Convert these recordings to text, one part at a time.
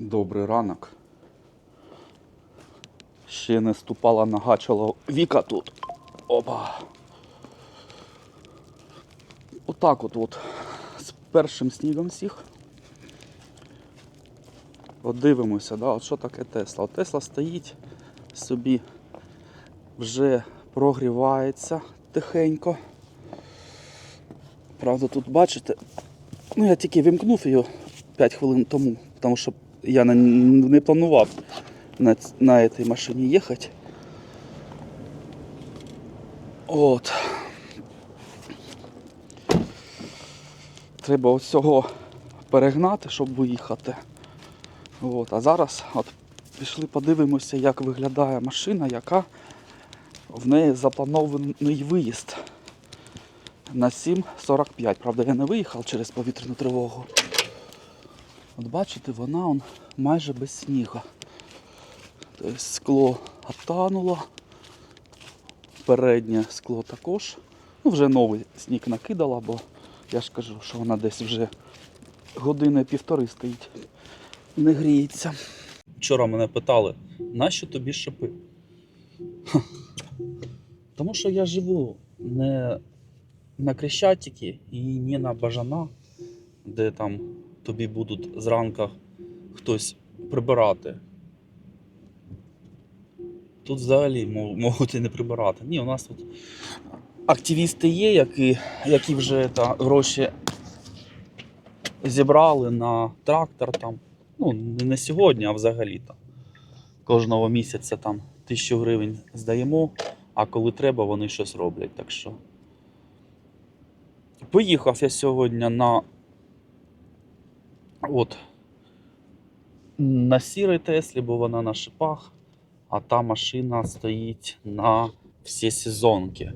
Добрий ранок. Ще не ступала нога чоловіка тут. Опа. Отак от, от з першим снігом всіх. От дивимося, да, от що таке Тесла. От Тесла стоїть собі, вже прогрівається тихенько. Правда, тут бачите, ну я тільки вимкнув її 5 хвилин тому, тому що я не, не планував на, на цій машині їхати. От. Треба ось цього перегнати, щоб виїхати. От. А зараз от пішли подивимося, як виглядає машина, яка в неї запланований виїзд на 7.45. Правда, я не виїхав через повітряну тривогу. От бачите, вона он майже без снігу. Тобто скло оттануло. Переднє скло також. Ну, вже новий сніг накидала, бо я ж кажу, що вона десь вже години півтори стоїть. Не гріється. Вчора мене питали, нащо тобі шипи? Ха. Тому що я живу не на Крещатикі і не на Бажана, де там тобі будуть зранка хтось прибирати. Тут взагалі можуть і не прибирати. Ні, у нас тут активісти є, які, які вже та, гроші зібрали на трактор там. Ну, не сьогодні, а взагалі там. Кожного місяця там тисячу гривень здаємо, а коли треба, вони щось роблять. Так що. Поїхав я сьогодні на. От. На сірій Теслі, бо вона на шипах, а та машина стоїть на всі сезонки.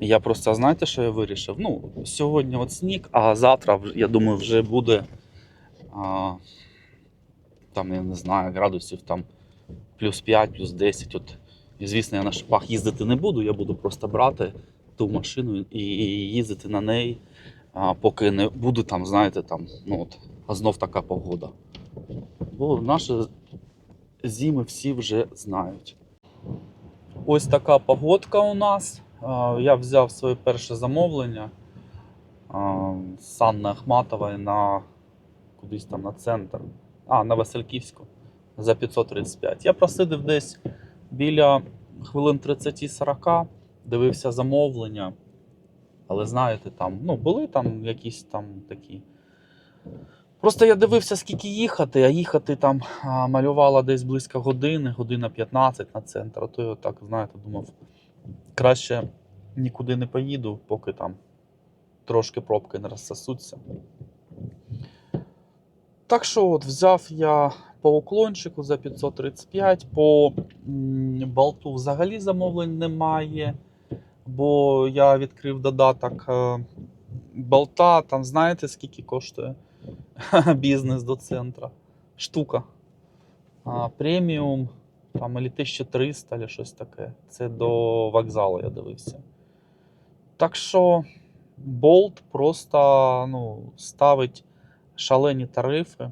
Я просто, знаєте, що я вирішив? Ну, сьогодні от сніг, а завтра, я думаю, вже буде. А, там, я не знаю, градусів там плюс 5, плюс 10. От, і, звісно, я на шипах їздити не буду, я буду просто брати ту машину і їздити на неї, а, поки не буду там, знаєте, там, ну от, а знов така погода. Бо наші зими всі вже знають. Ось така погодка у нас. Я взяв своє перше замовлення з Анни Ахматової на кудись там на центр. А, на Васильківську за 535. Я просидив десь біля хвилин 30-40, дивився замовлення. Але знаєте, там, ну, були там якісь там такі. Просто я дивився, скільки їхати, а їхати там малювала десь близько години, година 15 на центр. А то я так, знаєте, думав, краще нікуди не поїду, поки там трошки пробки не розсосуться. Так що от взяв я по уклончику за 535, по болту взагалі замовлень немає, бо я відкрив додаток е, болта, там знаєте скільки коштує бізнес до центра. Штука. А, преміум там або 1300, або щось таке. Це до вокзалу я дивився. Так що болт просто ну, ставить шалені тарифи.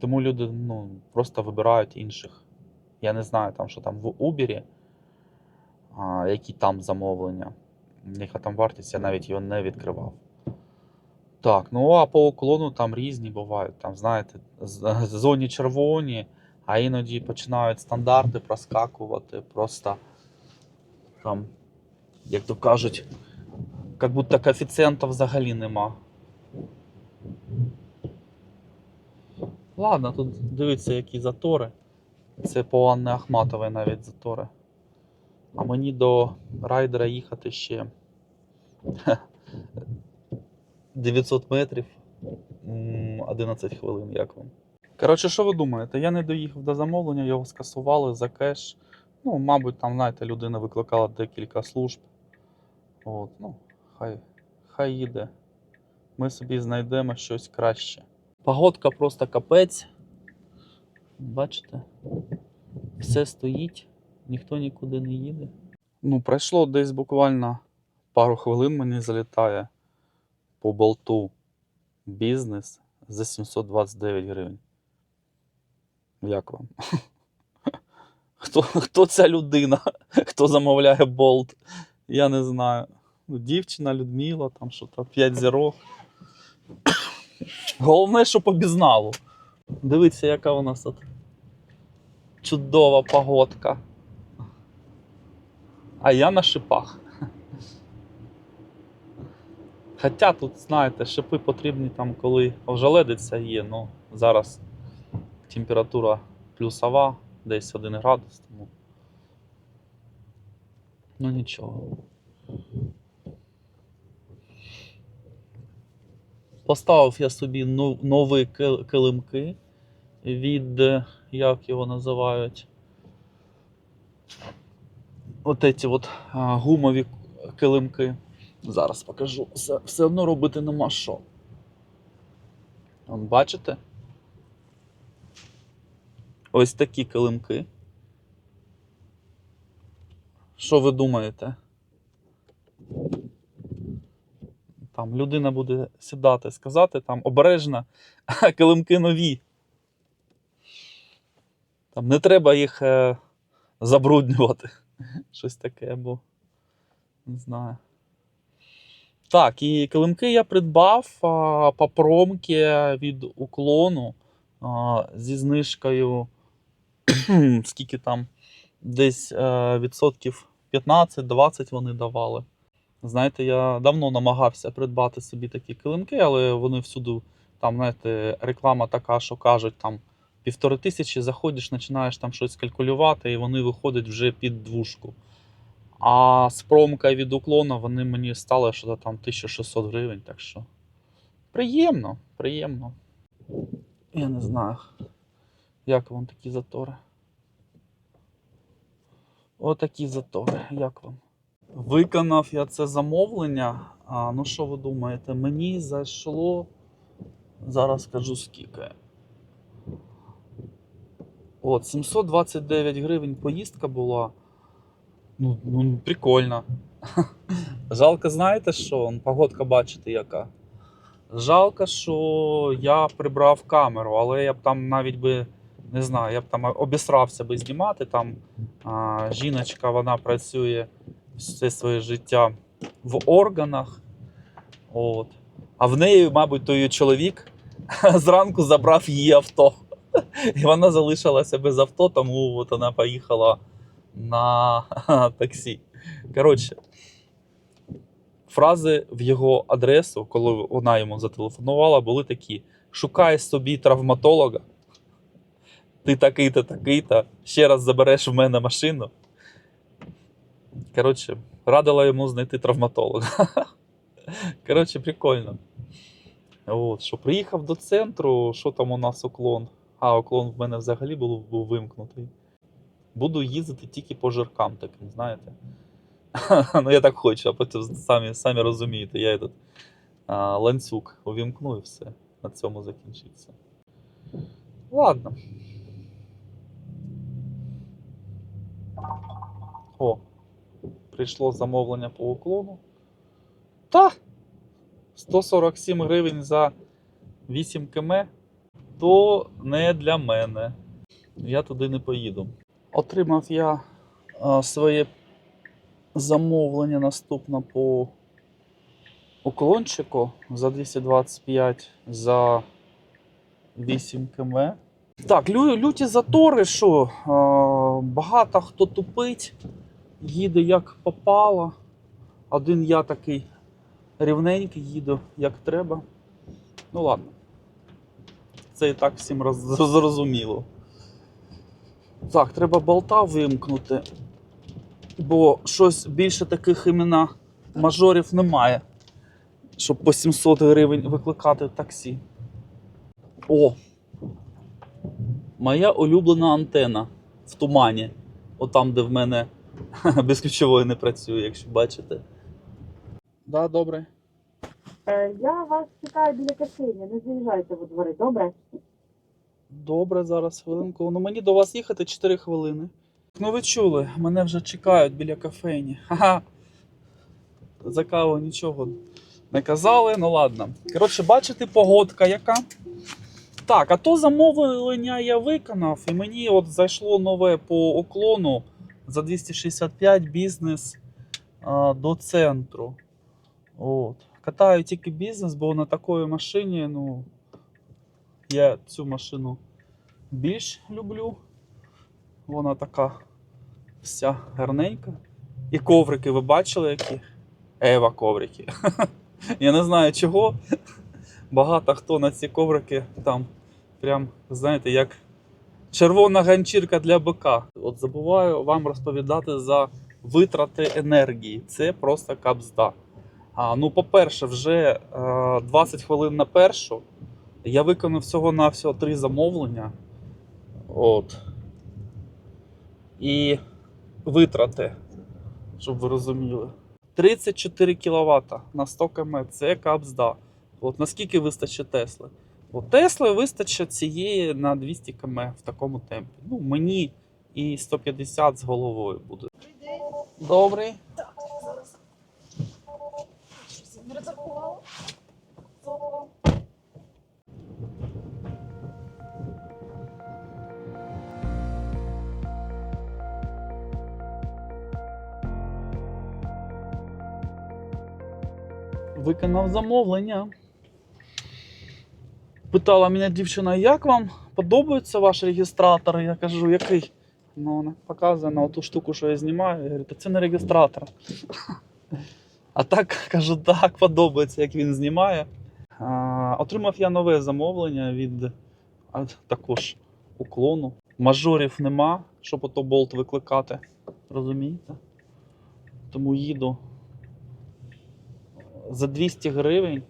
Тому люди ну, просто вибирають інших. Я не знаю, там, що там в Uber, які там замовлення. Яка там вартість, я навіть його не відкривав. Так, ну а по уклону там різні бувають. Там, знаєте, зоні червоні, а іноді починають стандарти проскакувати. Просто там, як то кажуть, як будто коефіцієнта взагалі нема. Ладно, тут дивіться, які затори. Це по Анни Ахматової навіть затори. А мені до райдера їхати ще 900 метрів. 11 хвилин, як вам. Коротше, що ви думаєте? Я не доїхав до замовлення, його скасували за кеш. Ну, мабуть, там, знаєте, людина викликала декілька служб. От, ну, хай, хай їде. Ми собі знайдемо щось краще. Погодка просто капець. Бачите? Все стоїть, ніхто нікуди не їде. Ну, пройшло десь буквально пару хвилин мені залітає по болту бізнес за 729 гривень. Як вам? Хто, хто ця людина? Хто замовляє болт? Я не знаю. Ну, дівчина Людмила, там що то 5 зірок. Головне, що по бізналу. Дивіться, яка у нас тут чудова погодка. А я на шипах. Хоча тут, знаєте, шипи потрібні там, коли ожеледиця є, ну зараз температура плюсова, десь 1 градус, тому. Ну нічого. Поставив я собі нові килимки від, як його називають, от ці от гумові килимки. Зараз покажу. Все, все одно робити нема що. Вон, бачите? Ось такі килимки. Що ви думаєте? Там людина буде сідати, сказати там обережно, а килимки нові. Там не треба їх е, забруднювати. Щось таке, бо не знаю. Так, і килимки я придбав а, по промки від уклону а, зі знижкою. Скільки там? Десь е, відсотків 15-20 вони давали. Знаєте, я давно намагався придбати собі такі килимки, але вони всюди, там, знаєте, реклама така, що кажуть, там півтори тисячі заходиш, починаєш там щось калькулювати, і вони виходять вже під двушку. А з промка від уклона вони мені стали що там 1600 гривень, так що приємно, приємно. Я не знаю, як вам такі затори. Отакі затори, як вам? Виконав я це замовлення. А, ну що ви думаєте, мені зайшло. Зараз скажу скільки. От, 729 гривень поїздка була. Ну, ну прикольно. Жалко, знаєте що? Погодка бачите яка. Жалко, що я прибрав камеру, але я б там навіть би не знаю, я б там обісрався би знімати. Там а, жіночка вона працює все своє життя в органах. От. А в неї, мабуть, той чоловік зранку забрав її авто. І вона залишилася без авто, тому от вона поїхала на таксі. Коротше, фрази в його адресу, коли вона йому зателефонувала, були такі: шукай собі травматолога. Ти такий-то, такий-то, ще раз забереш в мене машину. Коротше, радила йому знайти травматолога. Коротше, прикольно. От, що приїхав до центру, що там у нас уклон? А, уклон в мене взагалі був, був вимкнутий. Буду їздити тільки по жиркам таким, знаєте. ну, я так хочу, а потім самі, самі розумієте, я этот, а, ланцюг увімкну і все. На цьому закінчиться. Ладно. О, прийшло замовлення по уклону. Та 147 гривень за 8 км то не для мене. Я туди не поїду. Отримав я а, своє замовлення наступне по уклончику за 225 за 8 км. Так, лю- люті затори, що а, багато хто тупить, їде як попало. Один я такий рівненький, їду як треба. Ну ладно. Це і так всім роз... зрозуміло. Так, треба болта вимкнути. Бо щось більше таких імена мажорів немає. Щоб по 700 гривень викликати таксі. О! Моя улюблена антена в тумані. Отам, де в мене безключової не працює, якщо бачите. Да, добре. Е, Я вас чекаю біля кофейні, не заїжджайте во двори, добре? Добре, зараз хвилинку. Ну мені до вас їхати 4 хвилини. Ну ви чули, мене вже чекають біля кафейні. Ха-ха. За каву нічого не казали, ну ладно. Коротше, бачите, погодка яка. Так, а то замовлення я виконав, і мені от зайшло нове по уклону за 265 бізнес а, до центру. От. Катаю тільки бізнес, бо на такої машині, ну, я цю машину більш люблю. Вона така вся гарненька. І коврики, ви бачили які? Ева коврики. Я не знаю чого. Багато хто на ці коврики там прям, знаєте, як червона ганчірка для бика. От забуваю вам розповідати за витрати енергії. Це просто капзда. А, ну, по-перше, вже е, 20 хвилин на першу. Я виконав всього на всього три замовлення. От. І витрати, щоб ви розуміли. 34 кВт на 100 км це капзда. От наскільки вистачить Тесли? От Тесли вистачить цієї на 200 км в такому темпі. Ну, мені і 150 з головою буде. Добрий. Виконав замовлення. Питала мене дівчина, як вам подобається ваш реєстратор? Я кажу, який? Ну, вона показує на ту штуку, що я знімаю. Я говорю, та це не реєстратор. А так кажу, так, подобається, як він знімає. А, отримав я нове замовлення від а, також уклону. Мажорів нема, щоб ото болт викликати. Розумієте? Тому їду за 200 гривень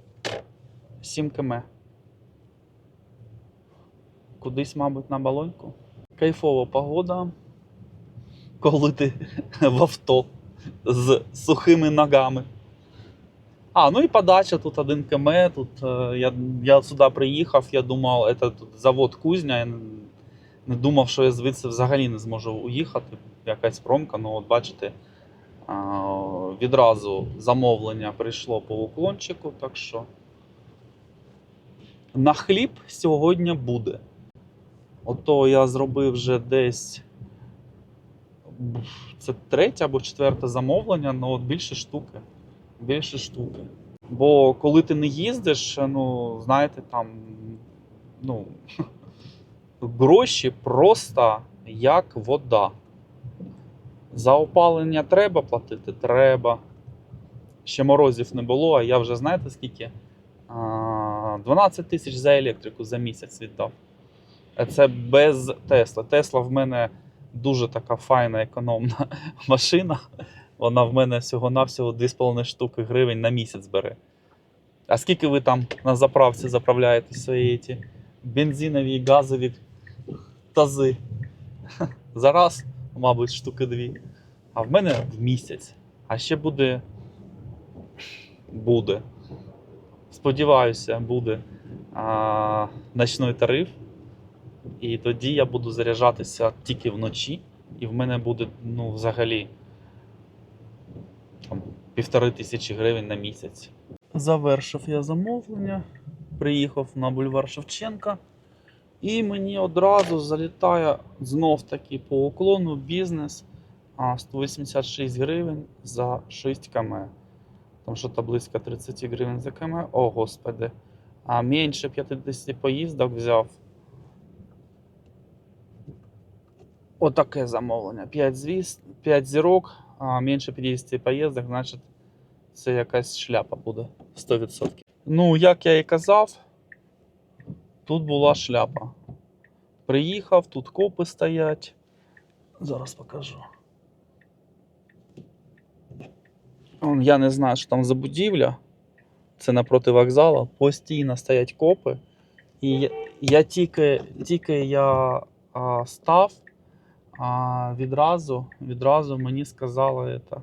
7 км. Кудись, мабуть, на балоньку. Кайфова погода. Коли ти в авто з сухими ногами. А, ну і подача тут 1 км. Тут е, я, я сюди приїхав, я думав, це тут завод кузня. Я не, думав, що я звідси взагалі не зможу уїхати. Якась промка, ну от бачите, відразу замовлення прийшло по уклончику, так що на хліб сьогодні буде. Ото я зробив вже десь це третє або четверте замовлення, ну от більше штуки. Більше штуки. Бо коли ти не їздиш, ну, знаєте, там, ну, гроші просто як вода. За опалення треба платити? Треба. Ще морозів не було, а я вже знаєте скільки? 12 тисяч за електрику за місяць віддав. А Це без Тесла. Тесла в мене дуже така файна економна машина. Вона в мене всього-навсього 2,5 штуки гривень на місяць бере. А скільки ви там на заправці заправляєте свої ті бензинові і газові тази? Зараз, мабуть, штуки дві. А в мене в місяць. А ще буде. Буде. Сподіваюся, буде а, ночний тариф. І тоді я буду заряджатися тільки вночі, і в мене буде ну, взагалі там, півтори тисячі гривень на місяць. Завершив я замовлення, приїхав на бульвар Шевченка, і мені одразу залітає знов таки по уклону бізнес 186 гривень за 6 км. Там що то близько 30 гривень за км. О, господи. А менше 50 поїздок взяв. Отаке замовлення. 5 звіз, 5 зірок, а менше 50 поїздок, значить це якась шляпа буде 100%. Ну, як я і казав, тут була шляпа. Приїхав, тут копи стоять. Зараз покажу. Я не знаю, що там за будівля. Це напроти вокзалу. Постійно стоять копи. І я, тільки, тільки я а, став, а, відразу, відразу мені сказали це.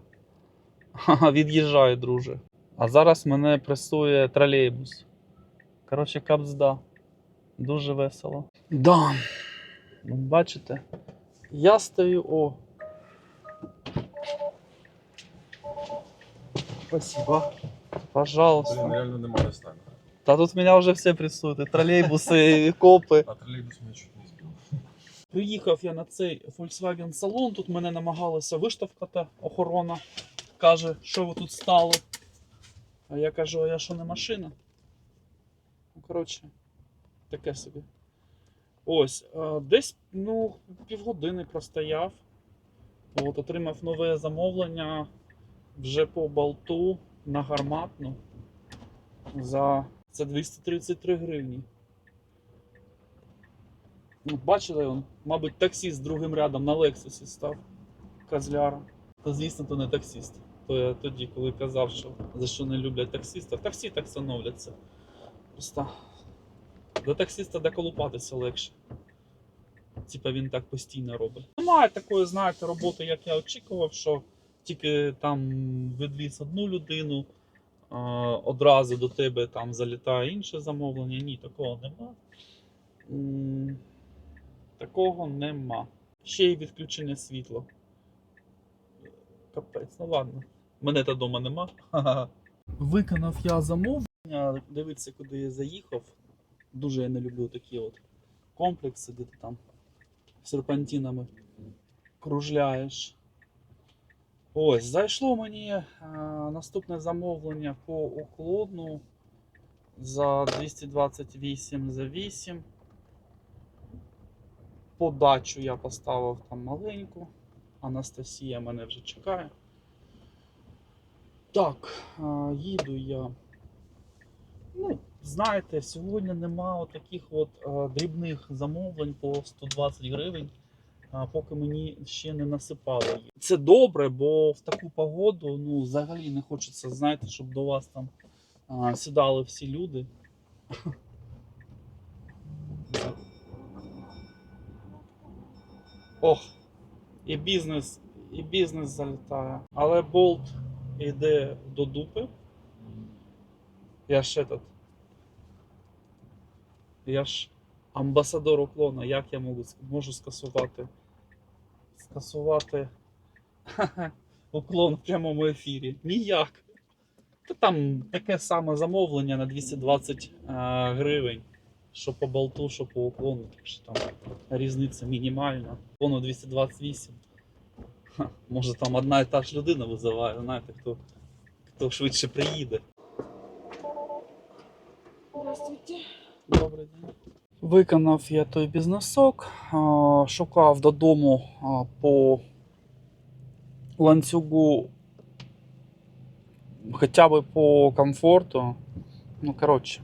Від'їжджай, друже. А зараз мене пресує тролейбус. Коротше, капзда. Дуже весело. Да. Ну, Бачите? Я стою. О. Спасибо. Пожалуйста. Блін, реально немає стану. Та тут меня вже все прессуют, і тролейбуси, і копи. А троллейбус меня чуть не сбил. Приїхав я на цей Volkswagen салон, тут мене намагалися виштовхати охорона. Каже, що ви тут стали. А я кажу, а я що не машина? Ну, коротше, таке собі. Ось, е, десь ну, півгодини простояв. От, отримав нове замовлення вже по болту на гарматну за, за 233 гривні. Бачили, он, мабуть, таксіст другим рядом на Лексусі став козляра. То звісно, то не таксіст. То я тоді, коли казав, що за що не люблять таксістів, таксі так становляться. Просто до таксіста доколупатися легше. Типа він так постійно робить. Немає такої, знаєте, роботи, як я очікував, що тільки там відвіз одну людину, одразу до тебе там залітає інше замовлення. Ні, такого нема. Такого нема. Ще й відключення світла. Капець, ну ладно. Мене та дома нема. Виконав я замовлення. Дивіться, куди я заїхав. Дуже я не люблю такі от комплекси, де ти там серпантинами кружляєш. Ось, зайшло мені е, наступне замовлення по уклону за 228 за 8. Подачу я поставив там маленьку. Анастасія мене вже чекає. Так, е, їду я. Ну, знаєте, сьогодні нема таких от е, дрібних замовлень по 120 гривень, поки мені ще не насипали. їх. Це добре, бо в таку погоду ну, взагалі не хочеться, знаєте, щоб до вас там сідали всі люди. Ох, і бізнес, і бізнес залітає. Але болт йде до дупи. Я ж этот. Я ж амбасадор уклона. Як я можу, можу скасувати? Скасувати уклон в прямому ефірі? Ніяк. Та там таке саме замовлення на 220 е, гривень. Що по болту, що по уклону. Так що там різниця мінімальна. Уклону 228. Ха, може там одна і та ж людина визиває, знаєте, хто, хто швидше приїде. Здравствуйте. Добрий день. Виконав я той бізнесок, шукав додому по ланцюгу хоча б по комфорту. Ну, коротше,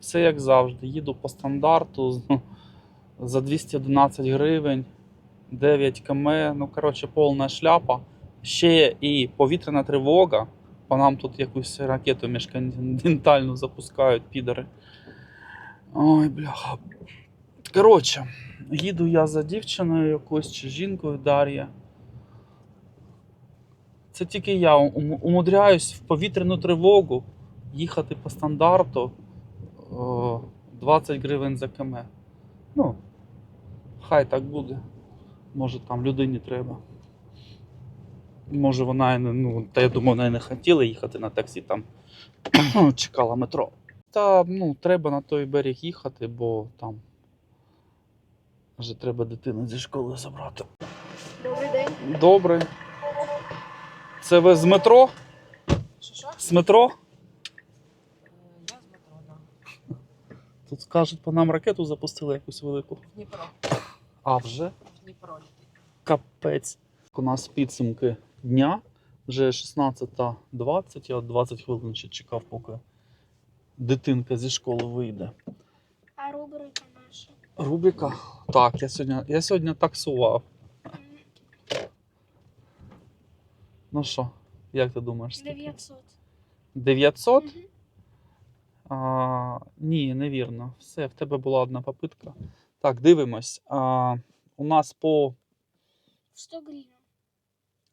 все як завжди. Їду по стандарту за 211 гривень, 9 км. Ну, коротше, повна шляпа. Ще і повітряна тривога. По нам тут якусь ракету міжконтинентальну запускають підари. Ой, бляха. Коротше, їду я за дівчиною якоюсь чи жінкою Дар'я. Це тільки я умудряюсь в повітряну тривогу їхати по стандарту 20 гривень за км. Ну, хай так буде. Може там людині треба. Може вона ну, та я думаю, вона і не хотіла їхати на таксі, там чекала метро. Та ну, треба на той берег їхати, бо там вже треба дитину зі школи забрати. Добрий день. Добре. Це ви з метро? Що що? З метро? Е, Я з метро, да. Тут кажуть, по нам ракету запустили якусь велику. В Дніпро. А вже В Дніпро капець. У нас підсумки дня. Вже 16.20, я 20 хвилин ще чекав, поки дитинка зі школи вийде. А рубрика наша. Рубрика. Так, я сьогодні, я сьогодні таксував. Ну що, як ти думаєш? скільки? 900. 900? Мгм. А, ні, невірно. Все, в тебе була одна попитка. Так, дивимось. А, у нас по 100 гривен.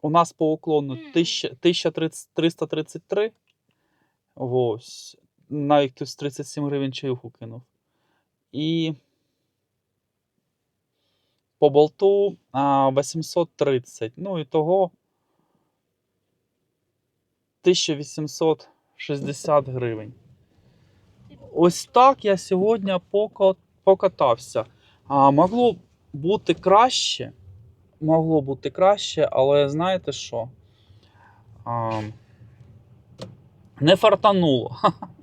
у нас по уклону Мгм. 1000 1333. Ось. Навіть хтось 37 гривень чаюху кинув. І по болту 830. Ну і того 1860 гривень. Ось так я сьогодні покатався. А, могло бути краще. Могло бути краще, але знаєте що? А, не фартануло.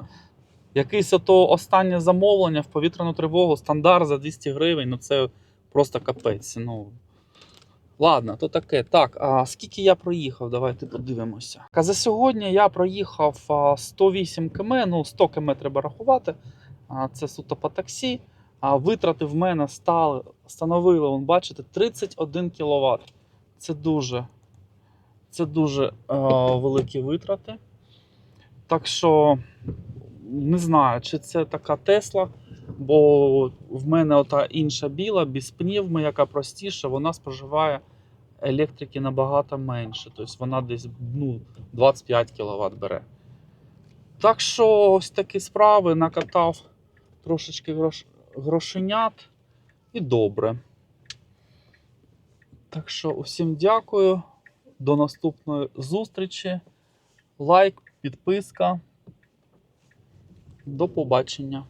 Якесь ото останнє замовлення в повітряну тривогу, стандарт за 200 гривень, ну це просто капець. Ну, ладно, то таке. Так, а скільки я проїхав? Давайте подивимося. А за сьогодні я проїхав 108 км, ну 100 км треба рахувати. Це суто по таксі. А витрати в мене стали, становили, вон, бачите, 31 кВт. Це дуже, це дуже е, великі витрати. Так що не знаю, чи це така Тесла, бо в мене ота інша біла, без пневми, яка простіша, вона споживає електрики набагато менше. Тобто вона десь ну, 25 кВт бере. Так що ось такі справи накатав трошечки грош... грошенят і добре. Так що усім дякую. До наступної зустрічі. Лайк, підписка. До побачення.